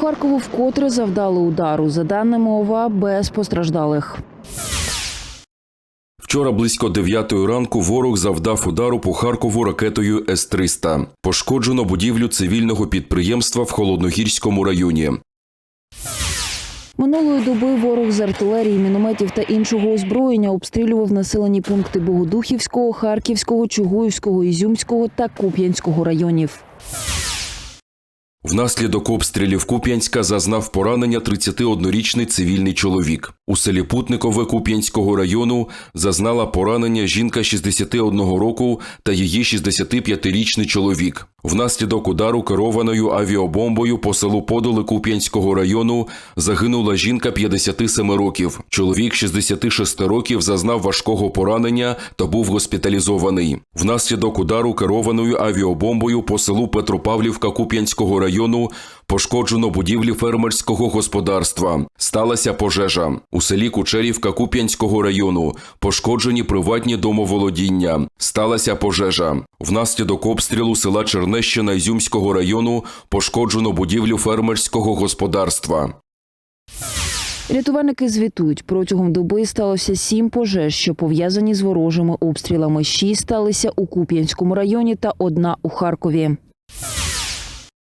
Харкову вкотре завдали удару. За даними ОВА, без постраждалих. Вчора близько 9 ранку ворог завдав удару по Харкову ракетою С-300. Пошкоджено будівлю цивільного підприємства в Холодногірському районі. Минулої доби ворог з артилерії, мінометів та іншого озброєння обстрілював населені пункти Богодухівського, Харківського, Чугуївського, Ізюмського та Куп'янського районів. Внаслідок обстрілів Куп'янська зазнав поранення 31-річний цивільний чоловік. У селі Путникове Куп'янського району зазнала поранення жінка 61 року та її 65-річний чоловік. Внаслідок удару керованою авіабомбою по селу Подоли Куп'янського району загинула жінка 57 років. Чоловік 66 років зазнав важкого поранення та був госпіталізований. Внаслідок удару керованою авіабомбою по селу Петропавлівка Куп'янського району пошкоджено будівлі фермерського господарства. Сталася пожежа. У селі Кучерівка Куп'янського району пошкоджені приватні домоволодіння. Сталася пожежа. Внаслідок обстрілу села Чернещина Ізюмського району пошкоджено будівлю фермерського господарства. Рятувальники звітують, протягом доби сталося сім пожеж, що пов'язані з ворожими обстрілами. Шість сталися у Куп'янському районі та одна у Харкові.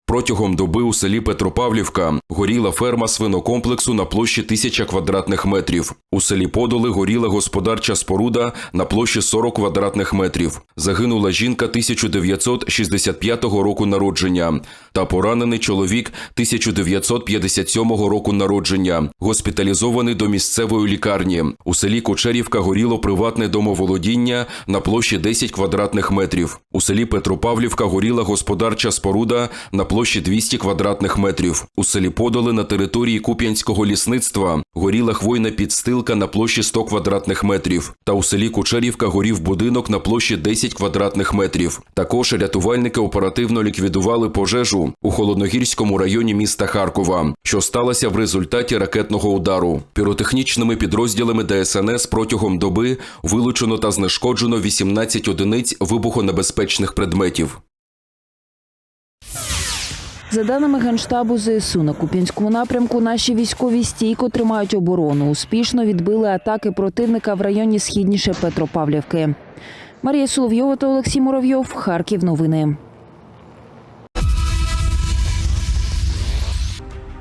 Протягом доби у селі Петропавлівка горіла ферма свинокомплексу на площі тисяча квадратних метрів. У селі Подоли горіла господарча споруда на площі 40 квадратних метрів. Загинула жінка 1965 року народження та поранений чоловік 1957 року народження, госпіталізований до місцевої лікарні. У селі Кучерівка горіло приватне домоволодіння на площі 10 квадратних метрів. У селі Петропавлівка горіла господарча споруда на площі 200 квадратних метрів. У селі Подоли на території Куп'янського лісництва горіла хвойна підстилка на площі 100 квадратних метрів. Та у селі Кучерівка горів будинок на площі 10 квадратних метрів. Також рятувальники оперативно ліквідували пожежу у Холодногірському районі міста Харкова, що сталося в результаті ракетного удару. Піротехнічними підрозділами ДСНС протягом доби вилучено та знешкоджено 18 одиниць вибухонебезпечних предметів. За даними генштабу ЗСУ, на Куп'янському напрямку наші військові стійко тримають оборону. Успішно відбили атаки противника в районі східніше Петропавлівки. Марія Соловйова та Олексій Муравйов. Харків. Новини.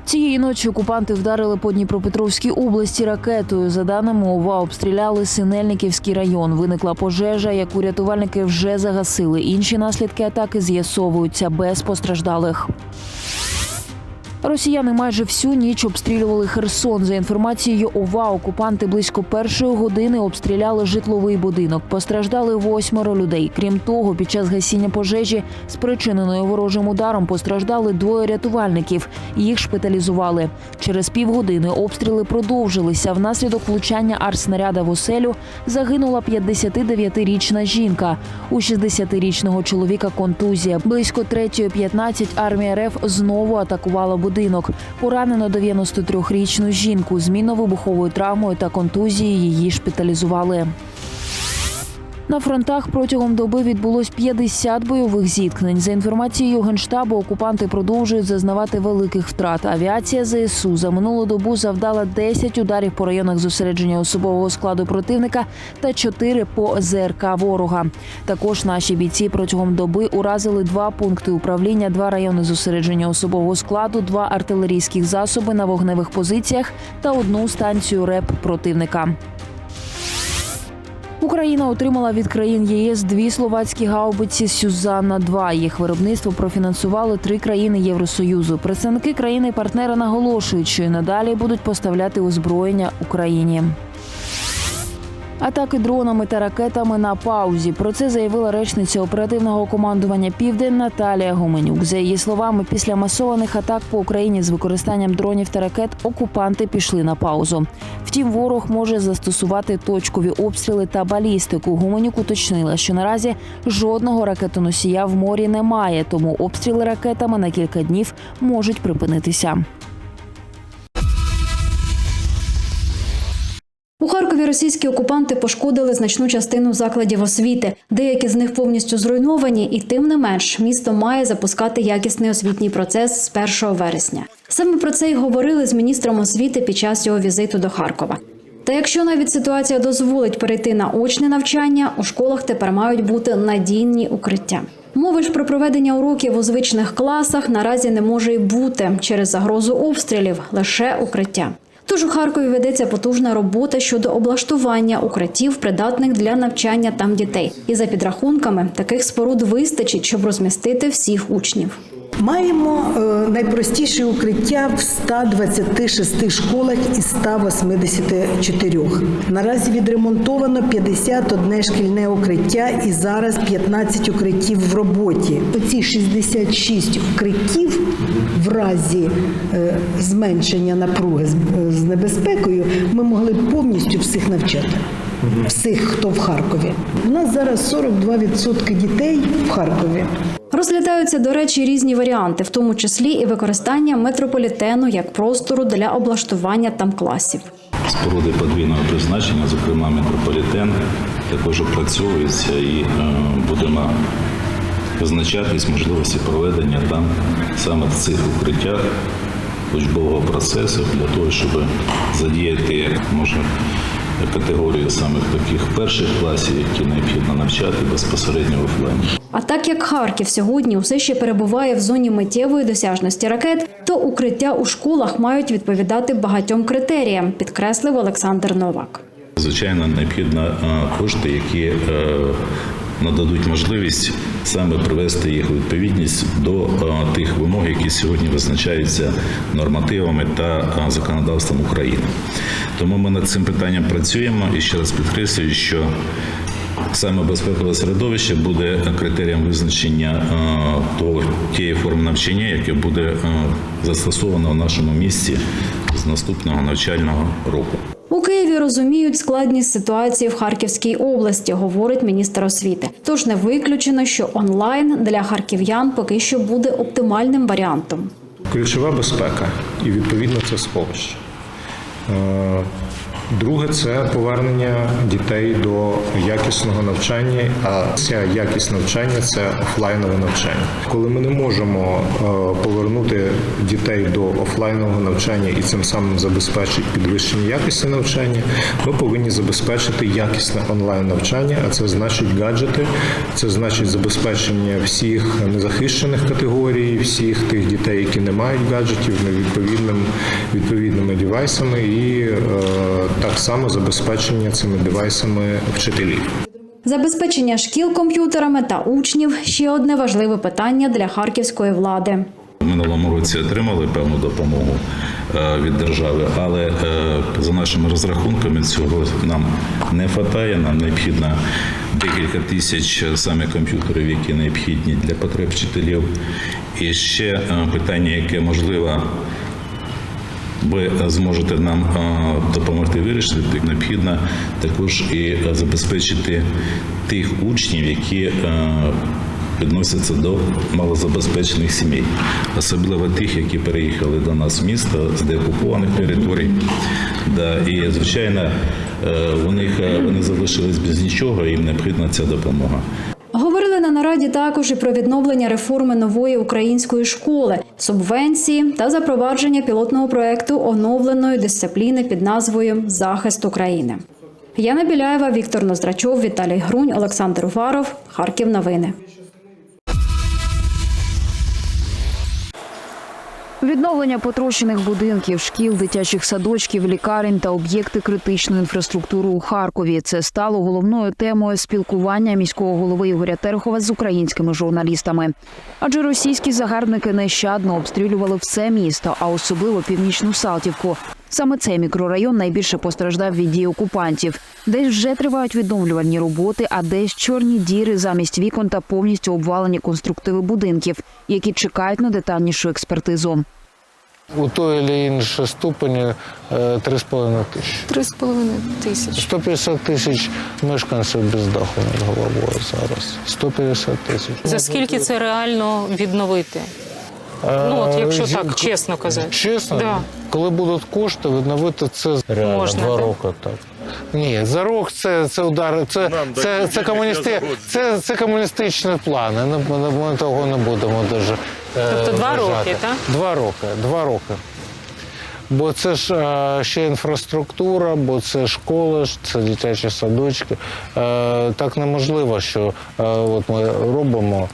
Цієї ночі окупанти вдарили по Дніпропетровській області ракетою. За даними ОВА, обстріляли Синельниківський район. Виникла пожежа, яку рятувальники вже загасили. Інші наслідки атаки з'ясовуються без постраждалих. Росіяни майже всю ніч обстрілювали Херсон. За інформацією ОВА, окупанти близько першої години обстріляли житловий будинок. Постраждали восьмеро людей. Крім того, під час гасіння пожежі, спричиненої ворожим ударом, постраждали двоє рятувальників. Їх шпиталізували. Через півгодини обстріли продовжилися. Внаслідок влучання арснаряда в оселю загинула 59-річна жінка. У 60-річного чоловіка контузія. Близько 3.15 армія РФ знову атакувала будинок. Поранено 93-річну жінку з мінно-вибуховою травмою та контузією її шпиталізували. На фронтах протягом доби відбулось 50 бойових зіткнень. За інформацією генштабу, окупанти продовжують зазнавати великих втрат. Авіація ЗСУ за минулу добу завдала 10 ударів по районах зосередження особового складу противника та 4 по ЗРК ворога. Також наші бійці протягом доби уразили два пункти управління, два райони зосередження особового складу, два артилерійських засоби на вогневих позиціях та одну станцію РЕП противника. Україна отримала від країн ЄС дві словацькі гаубиці Сюзанна 2 Їх виробництво профінансували три країни Євросоюзу. Представники країни-партнера наголошують, що і надалі будуть поставляти озброєння Україні. Атаки дронами та ракетами на паузі. Про це заявила речниця оперативного командування Південь Наталія Гуменюк. За її словами, після масованих атак по Україні з використанням дронів та ракет окупанти пішли на паузу. Втім, ворог може застосувати точкові обстріли та балістику. Гуменюк уточнила, що наразі жодного ракетоносія в морі немає, тому обстріли ракетами на кілька днів можуть припинитися. Російські окупанти пошкодили значну частину закладів освіти. Деякі з них повністю зруйновані, і тим не менш місто має запускати якісний освітній процес з 1 вересня. Саме про це й говорили з міністром освіти під час його візиту до Харкова. Та якщо навіть ситуація дозволить перейти на очне навчання, у школах тепер мають бути надійні укриття. Мови ж про проведення уроків у звичних класах наразі не може й бути через загрозу обстрілів, лише укриття. Тож у Харкові ведеться потужна робота щодо облаштування укриттів, придатних для навчання там дітей. І за підрахунками таких споруд вистачить, щоб розмістити всіх учнів. Маємо е, найпростіші укриття в 126 школах із 184. Наразі відремонтовано 51 шкільне укриття і зараз 15 укриттів в роботі. Оці 66 укриттів в разі е, зменшення напруги з, з небезпекою ми могли повністю всіх навчати. Всіх, хто в Харкові. У нас зараз 42% дітей в Харкові. Розглядаються, до речі, різні варіанти, в тому числі і використання метрополітену як простору для облаштування там класів. Споруди подвійного призначення, зокрема метрополітен, також опрацьовується і е, будемо визначатись можливості проведення там саме в цих укриттях учбового процесу для того, щоб задіяти може категорію самих таких перших класів, які необхідно навчати безпосередньо в офлайні. А так як Харків сьогодні усе ще перебуває в зоні миттєвої досяжності ракет, то укриття у школах мають відповідати багатьом критеріям, підкреслив Олександр Новак. Звичайно, необхідно е, кошти, які е, нададуть можливість саме привести їх у відповідність до е, тих вимог, які сьогодні визначаються нормативами та е, законодавством України. Тому ми над цим питанням працюємо і ще раз підкреслюю, що Саме безпекове середовище буде критерієм визначення е, того тієї форми навчання, яке буде застосовано в нашому місті з наступного навчального року. Розуміють складність ситуації в Харківській області, говорить міністр освіти. Тож не виключено, що онлайн для харків'ян поки що буде оптимальним варіантом. Ключова безпека і відповідно це сховище. Друге це повернення дітей до якісного навчання, а ця якість навчання це офлайнове навчання. Коли ми не можемо е, повернути дітей до офлайнового навчання і цим самим забезпечити підвищення якості навчання, ми повинні забезпечити якісне онлайн навчання, а це значить гаджети, це значить забезпечення всіх незахищених категорій, всіх тих дітей, які не мають гаджетів, відповідним відповідними девайсами і е, так само забезпечення цими девайсами вчителів. Забезпечення шкіл комп'ютерами та учнів ще одне важливе питання для харківської влади. В минулому році отримали певну допомогу е, від держави, але е, за нашими розрахунками цього нам не вистачає. Нам необхідно декілька тисяч саме комп'ютерів, які необхідні для потреб вчителів. І ще е, питання, яке можливо. Ви зможете нам е, допомогти вирішити. Необхідно також і забезпечити тих учнів, які е, відносяться до малозабезпечених сімей, особливо тих, які переїхали до нас в місто з деокупованих територій. І звичайно, е, у них вони залишились без нічого, їм необхідна ця допомога. Нараді також і про відновлення реформи нової української школи, субвенції та запровадження пілотного проекту оновленої дисципліни під назвою Захист України. Яна Біляєва, Віктор Ноздрачов, Віталій Грунь, Олександр Уваров. Харків. Новини. Відновлення потрощених будинків, шкіл, дитячих садочків, лікарень та об'єкти критичної інфраструктури у Харкові. Це стало головною темою спілкування міського голови Ігоря Терхова з українськими журналістами. Адже російські загарбники нещадно обстрілювали все місто, а особливо північну Салтівку. Саме цей мікрорайон найбільше постраждав від дій окупантів. Десь вже тривають відновлювальні роботи, а десь чорні діри замість вікон та повністю обвалені конструктиви будинків, які чекають на детальнішу експертизу. У той чи іншій ступені е, 3,5 тисячі. Три з половиною тисячі. 150 тисяч мешканців без даху над головою зараз. 150 тисяч. За скільки це реально відновити? Ну, от якщо Е, так, чесно казати. Чесно, Да. коли будуть кошти, відновити це реально Можна, два так. роки так. Ні, за рок це, це удар, це, це, це, комуністи, це, це комуністичні плани. Ми, ми, ми того не будемо дуже. е, Тобто два вважати. роки, так? Два роки, два роки. Бо це ж е, ще інфраструктура, бо це школа, ж, це дитячі садочки. Е, так неможливо, що е, от ми робимо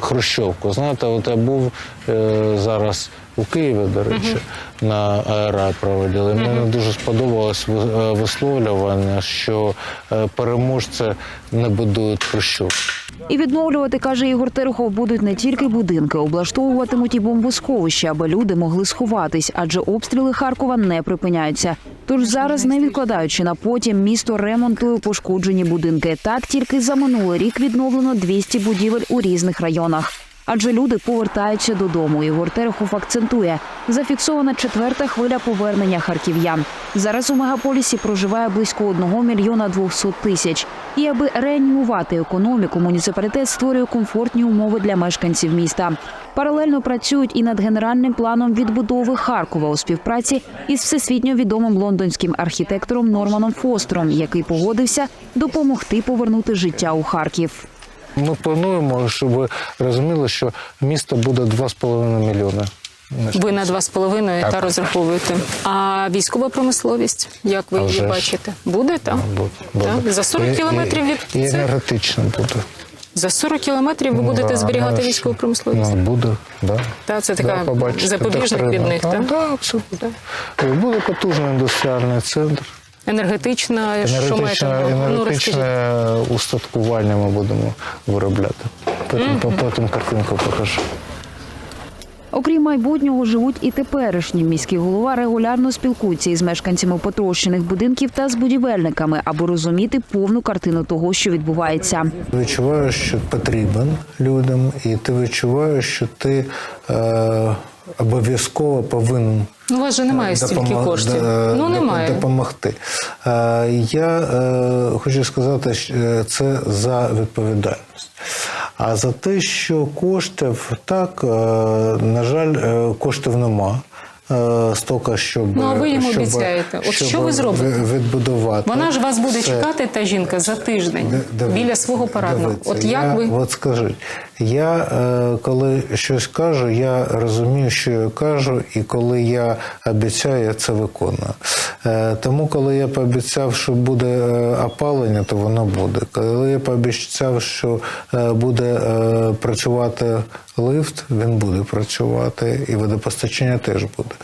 хрущовку. Знаєте, от я був е, зараз у Києві, до речі, на аеропроводі. Мені дуже сподобалось е, висловлювання, що е, переможці не будують хрущовки. І відновлювати, каже Ігор Терехов, будуть не тільки будинки, облаштовуватимуть і бомбосховища, аби люди могли сховатись, адже обстріли Харкова не припиняються. Тож зараз, не відкладаючи на потім, місто ремонтує пошкоджені будинки. Так тільки за минулий рік відновлено 200 будівель у різних районах. Адже люди повертаються додому. Ігор Терехов акцентує, зафіксована четверта хвиля повернення харків'ян. Зараз у мегаполісі проживає близько 1 мільйона 200 тисяч. І аби реанімувати економіку, муніципалітет створює комфортні умови для мешканців міста. Паралельно працюють і над генеральним планом відбудови Харкова у співпраці із всесвітньо відомим лондонським архітектором Норманом Фостером, який погодився допомогти повернути життя у Харків. Ми плануємо, щоб ви розуміли, що місто буде 2,5 мільйони. Ви на два з половиною Так. та розраховуєте. А військова промисловість, як ви її бачите? Буде так? Так? За 40 кілометрів і, від і цих? енергетично буде. За 40 кілометрів ви будете Да, зберігати військову промисловість? Ну, буде, да. Та, це така Да, запобіжник від них, Так, так? да, абсолютно. І Буде потужний індустріальний центр. Енергетична, що маєте? Енергетичне, Ну, устаткування ми будемо виробляти. Потім, потім картинку покажу. Окрім майбутнього, живуть і теперішні. Міський голова регулярно спілкується із мешканцями потрощених будинків та з будівельниками, аби розуміти повну картину того, що відбувається. Відчуваєш, що потрібен людям, і ти відчуваєш, що ти е, обов'язково повинен Ну, у вас же немає стільки коштів. да- ну, немає. допомогти. Е, Я е, хочу сказати, що е, це за відповідальність. А за те, що коштів так, е, на жаль, е, коштів нема. Е, Стільки, щоб, Ну, а ви їм щоб, обіцяєте. От щоб що ви зробите? Відбудувати. Вона ж вас буде Це- чекати, та жінка, за тиждень Д- диви- біля свого парадного. дивіться, От як я, ви От скажіть, я е, коли щось кажу, я розумію, що я кажу, і коли я обіцяю, я це виконую. Е, тому, коли я пообіцяв, що буде опалення, то воно буде. Коли я пообіцяв, що буде е, працювати лифт, він буде працювати, і водопостачання теж буде.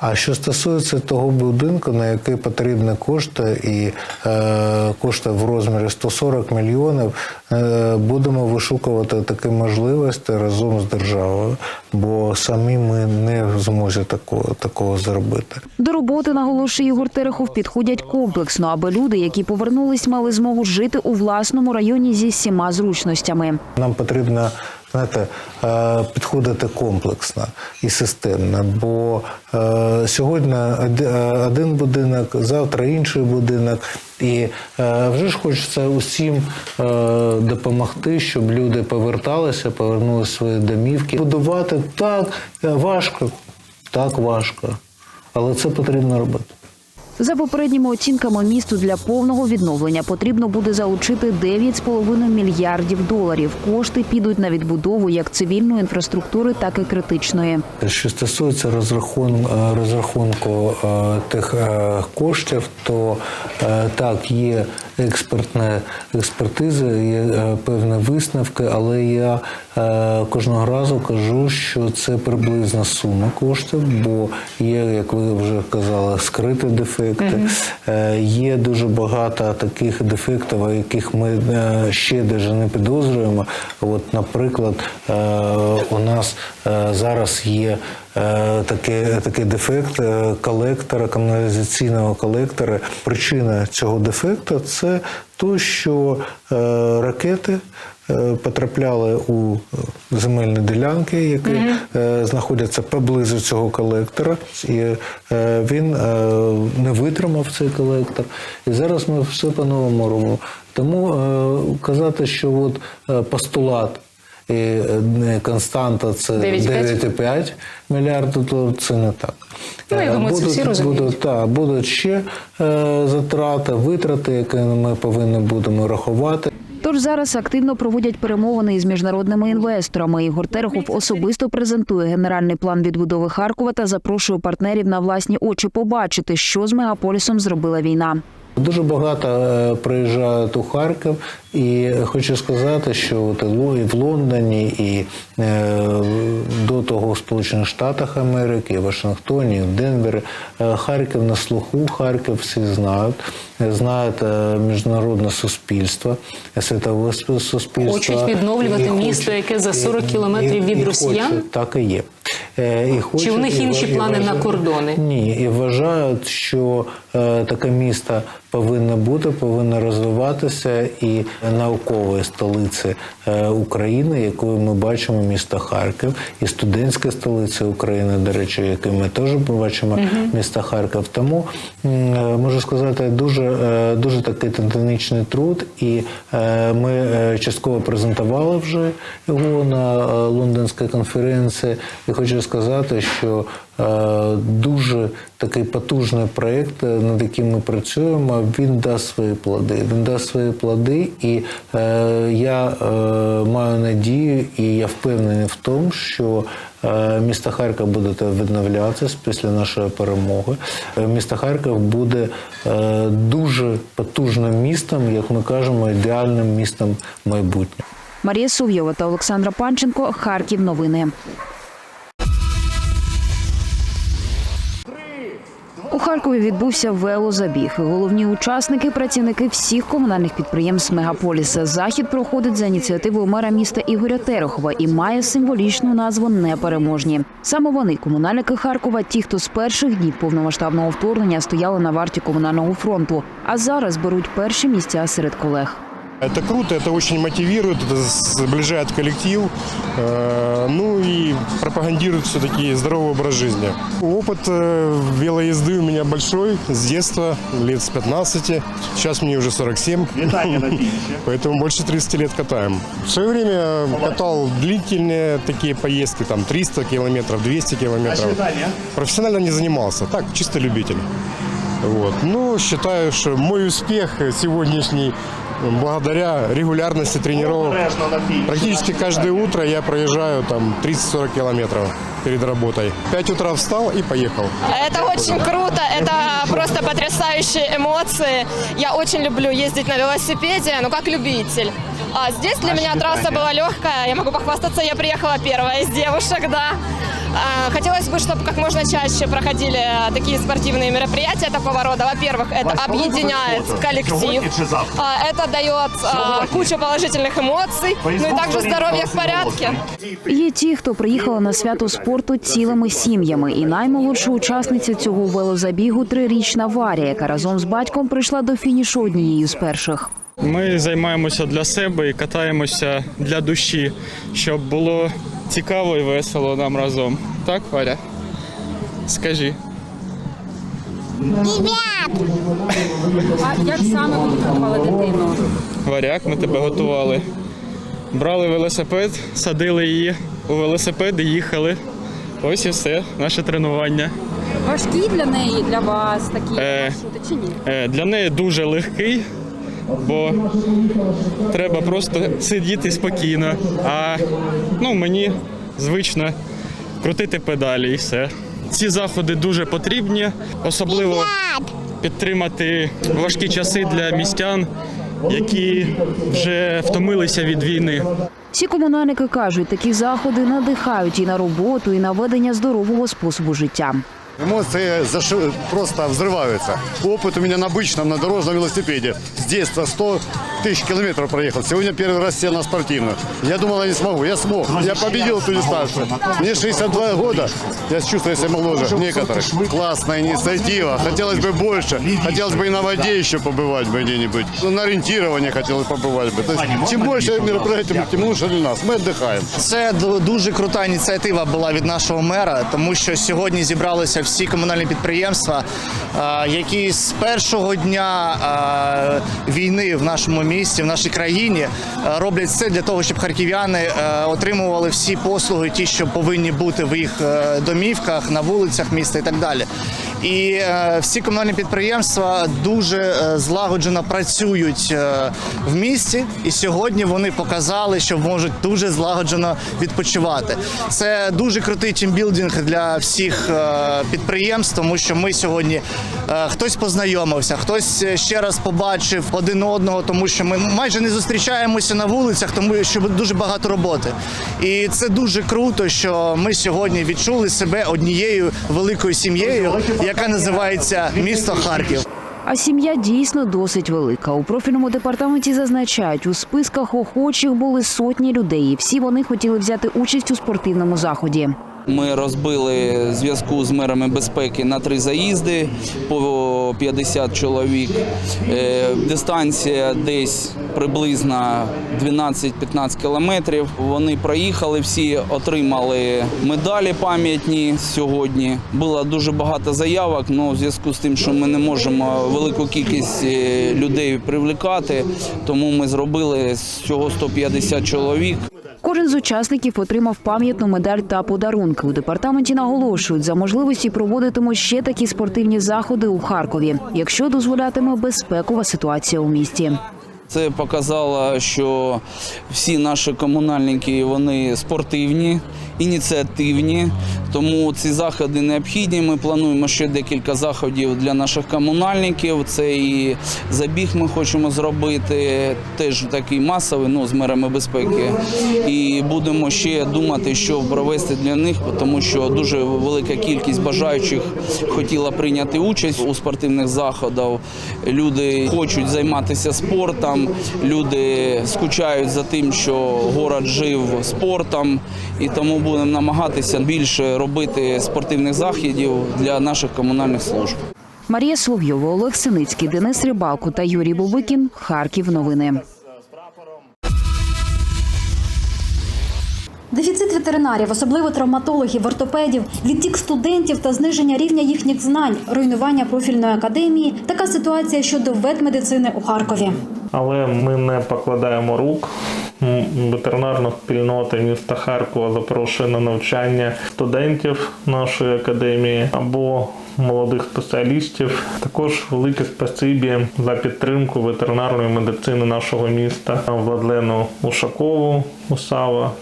А що стосується того будинку, на який потрібні кошти, і е, кошти в розмірі 140 мільйонів, е, будемо вишукувати такі можливості разом з державою, бо самі ми не в змозі такого, такого зробити. До роботи, наголошує Ігор Терехов, підходять комплексно, аби люди, які повернулись, мали змогу жити у власному районі зі всіма зручностями. Нам потрібно знаєте, е, підходити комплексно і системно, бо е, сьогодні е, один будинок, завтра інший будинок, і вже ж хочеться усім допомогти, щоб люди поверталися, повернули свої домівки. Будувати так важко, так важко, але це потрібно робити. За попередніми оцінками, місту для повного відновлення потрібно буде залучити 9,5 мільярдів доларів. Кошти підуть на відбудову як цивільної інфраструктури, так і критичної. Що стосується е, розрахунку е, тих е, коштів, то так, є експертна експертиза, є е, певні висновки, але я е, кожного разу кажу, що це приблизна сума коштів, бо є, як ви вже казали, скриті дефекти. Е, Є дуже багато таких дефектів, яких ми ще навіть не підозрюємо. От, наприклад, у нас зараз є такий, такий дефект е, колектора, каналізаційного колектора. Причина цього дефекту це то, що е, ракети. е, Потрапляли у земельні ділянки, які е, знаходяться поблизу цього колектора, і е, він е, не витримав цей колектор. І зараз ми все по-новому робимо. Тому е, казати, що от е, постулат і е, константа це 9,5. 9,5 мільярдів, то це не так. Ну, я Е, думаю, це всі розуміють. будуть, та, будуть ще е, затрати, витрати, які ми повинні будемо рахувати. Тож зараз активно проводять перемовини із міжнародними інвесторами. Ігор Терехов особисто презентує генеральний план відбудови Харкова та запрошує партнерів на власні очі побачити, що з мегаполісом зробила війна. Дуже багато е, приїжджають у Харків, і хочу сказати, що і в Лондоні, і е, до того в Сполучених Штатах Америки, і в Вашингтоні, і в Денвері е, Харків на слуху, Харків всі знають, знають міжнародне суспільство, світове суспільство. Хочуть відновлювати І місто, яке за 40 кілометрів від і росіян? хочуть, так і є. Е, І хочуть, у них інші і плани на вважають- кордони? ні, і вважають, що е, таке місто повинно бути, повинно розвиватися, і наукової столиці е, України, якою ми бачимо місто Харків, і студентська столиця України, до речі, якою ми теж бачимо місто Харків. Тому е, можу сказати, дуже е, дуже такий титанічний труд, і е, ми е, частково презентували вже його на е, лондонській конференції. І хочу сказати, що е, дуже такий потужний проєкт, е, над яким ми працюємо, він дасть свої плоди. Він дасть свої плоди, і е, я маю надію, і я впевнений в тому, що місто Харків буде відновлятися після нашої перемоги. Місто Харків буде дуже потужним містом, як ми кажемо, ідеальним містом майбутнього. Марія Сув'єва та Олександра Панченко. Харків. Новини. У Харкові відбувся велозабіг. Головні учасники працівники всіх комунальних підприємств мегаполіса. Захід проходить за ініціативою мера міста Ігоря Терехова і має символічну назву Непереможні. Саме вони, комунальники Харкова, ті, хто з перших днів повномасштабного вторгнення стояли на варті комунального фронту, а зараз беруть перші місця серед колег. Это круто, это очень мотивирует, это сближает коллектив, э, ну и пропагандирует все-таки здоровый образ жизни. Опыт э, велоезды у меня большой, с детства, лет с 15, сейчас мне уже 47, поэтому больше 30 лет катаем. В свое время катал длительные такие поездки, там 300 километров, 200 километров. Профессионально не занимался, так, чисто любитель. Вот. Ну, считаю, что мой успех сегодняшний благодаря регулярности тренировок. Практически каждое утро я проезжаю там 30-40 километров перед работой. 5 утра встал и поехал. Это очень круто, это просто потрясающие эмоции. Я очень люблю ездить на велосипеде, ну как любитель. А здесь для меня трасса была легкая, я могу похвастаться, я приехала первая из девушек, да. А, Хотелось бы, чтобы как можно чаще проходили такие спортивные мероприятия такого рода. Во-первых, это объединяет коллектив, А, это дает а, кучу положительных эмоций, ну и также здоровье в порядке. Є ті, хто приїхали на свято спорту цілими сім'ями, і наймолодша учасниця цього велозабігу трирічна Варя, яка разом з батьком прийшла до фінішу однією з перших. Ми займаємося для себе і катаємося для душі, щоб було цікаво і весело нам разом. Так, Варя? Скажи. А як саме ви підготували дитину? Варяк, ми тебе готували. Брали велосипед, садили її у велосипед і їхали. Ось і все, наше тренування. Важкі для неї, для вас такі Е. маршрути чи ні? Е, Для неї дуже легкий, бо треба просто сидіти спокійно. А ну, мені звично крутити педалі і все. Ці заходи дуже потрібні, особливо підтримати важкі часи для містян, які вже втомилися від війни. Всі комунальники кажуть, такі заходи надихають і на роботу, і на ведення здорового способу життя. Эмоции заши- просто взрываются. Опыт у меня на обычном, на дорожном велосипеде. С детства 100 тысяч километров проехал. Сегодня первый раз сел на спортивную. Я думал, я не смогу. Я смог. Я победил эту дистанцию. Мне 62 года. Я чувствую себя моложе некоторых. Классная инициатива. Хотелось бы больше. Хотелось бы и на воде еще побывать бы где-нибудь. Ну, на ориентирование хотелось побывать бы. То есть, чем больше мероприятий, тем лучше для нас. Мы отдыхаем. Це ду- дуже крута ініціатива була від нашого мера, тому що сьогодні зібралися всі комунальні підприємства, які з першого дня війни в нашому місті, в нашій країні роблять все для того, щоб харків'яни отримували всі послуги, ті, що повинні бути в їх е, домівках, на вулицях міста і так далі. І е, всі комунальні підприємства дуже е, злагоджено працюють е, в місті, і сьогодні вони показали, що можуть дуже злагоджено відпочивати. Це дуже крутий тімбілдинг для всіх підприємств, тому що ми сьогодні хтось познайомився, хтось ще раз побачив один одного, тому що ми майже не зустрічаємося на вулицях, тому що дуже багато роботи. І це дуже круто, що ми сьогодні відчули себе однією великою сім'єю, яка називається місто Харків. А сім'я дійсно досить велика. У профільному департаменті зазначають, у списках охочих були сотні людей. і Всі вони хотіли взяти участь у спортивному заході. Ми розбили зв'язку з мерами безпеки на три заїзди по 50 чоловік. Е, Дистанція десь приблизно 12-15 кілометрів. Вони проїхали, всі отримали медалі пам'ятні сьогодні. Було дуже багато заявок, але в зв'язку з тим, що ми не можемо велику кількість е, людей привлекати, тому ми зробили всього 150 чоловік. Кожен з учасників отримав пам'ятну медаль та подарунки. У департаменті наголошують, за можливості проводитимуть ще такі спортивні заходи у Харкові, якщо дозволятиме безпекова ситуація у місті. Це показало, що всі наші комунальники вони спортивні, ініціативні, тому ці заходи необхідні. Ми плануємо ще декілька заходів для наших комунальників. Це і забіг ми хочемо зробити, теж такий масовий, ну з мерами безпеки. І будемо ще думати, що провести для них, тому що дуже велика кількість бажаючих хотіла прийняти участь у спортивних заходах. Люди хочуть займатися спортом, люди скучають за тим, що город жив спортом, і тому будемо намагатися більше робити спортивних заходів для наших комунальних служб. Марія Соловйова, Олег Синицький, Денис Рибалко та Юрій Бубикін. Харків. Новини. Дефіцит ветеринарів, особливо травматологів, ортопедів, відтік студентів та зниження рівня їхніх знань, руйнування профільної академії. Така ситуація щодо ветмедицини у Харкові. Але ми не покладаємо рук. Ветеринарна спільнота міста Харкова запрошує на навчання студентів нашої академії або молодих спеціалістів. Також велике спасибі за підтримку ветеринарної медицини нашого міста Владлену Ушакову Усава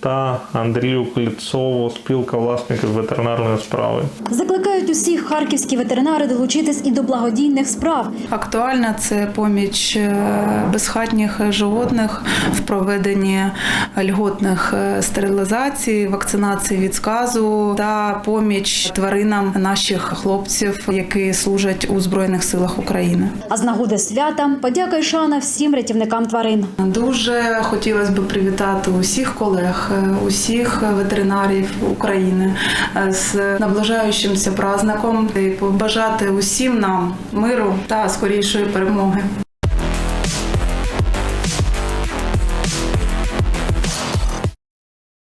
та Андрію Кліцову, спілка власників ветеринарної справи. Закликають усіх харківські ветеринари долучитись і до благодійних справ. Актуальна це поміч е, безхатніх животних в проведенні льготних е, стерилізацій, вакцинації від сказу та поміч тваринам наших хлопців, які служать у збройних силах України. А з нагоди свята подяка і шана всім рятівникам тварин. Дуже хотілося б привітати усіх колег, е, усіх ветеринарів України е, з наближаючимся праздником і побажати усім нам миру та скорішої перемоги.